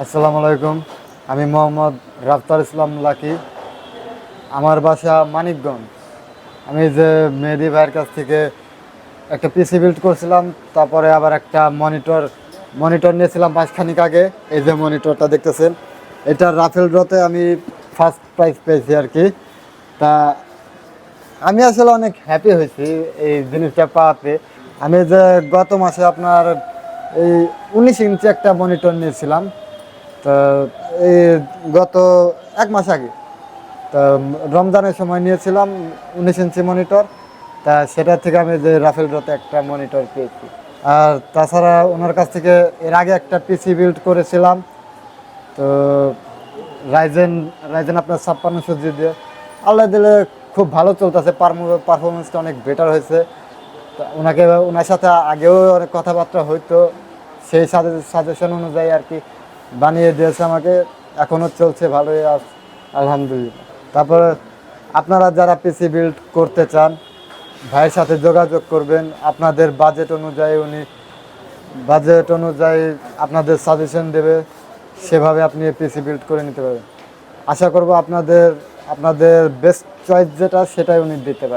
আসসালামু আলাইকুম। আমি মোহাম্মদ রাফতার ইসলাম লাকি। আমার বাসা মানিকগঞ্জ। আমি যে মেহেদি ভাইয়ের কাছ থেকে একটা পিসি বিল্ড করছিলাম, তারপরে আবার একটা মনিটর মনিটর নিয়েছিলাম মাসখানিক আগে। এই যে মনিটরটা দেখতেছেন, এটা রাফেল ড্রতে আমি ফার্স্ট প্রাইজ পেয়েছি আর কি। তা আমি আসলে অনেক হ্যাপি হয়েছি এই জিনিসটা পাওয়াতে। আমি যে গত মাসে আপনার এই উনিশ ইঞ্চি একটা মনিটর নিয়েছিলাম তো, এই গত এক মাস আগে। তা, রমজানের সময় নিয়েছিলাম উনিশ ইঞ্চি মনিটর। তা, সেটা থেকে আমি যে রাফেল ড্রতে একটা মনিটর পেয়েছি। আর তাছাড়া ওনার কাছ থেকে এর আগে একটা পিসি বিল্ড করেছিলাম। তো, রাইজেন রাইজেন আপনার ছাপ্পান্নশো জি দিয়ে। আল্লাহ দিলে খুব ভালো চলতেছে পারফরমেন্সটা অনেক বেটার হয়েছে। ওনাকে, ওনার সাথে আগেও অনেক কথাবার্তা হইতো। সেই সাজেশন অনুযায়ী আর কি। বানিয়ে দিয়েছে আমাকে এখনও চলছে ভালোই আলহামদুলিল্লাহ। তারপরে আপনারা যারা পিসি বিল্ড করতে চান, ভাইয়ের সাথে যোগাযোগ করবেন। আপনাদের বাজেট অনুযায়ী উনি বাজেট অনুযায়ী আপনাদের সাজেশন দেবে, সেভাবে আপনি পিসি বিল্ড করে নিতে পারবেন। আশা করব আপনাদের আপনাদের বেস্ট চয়েস যেটা, সেটাই উনি দিতে পারেন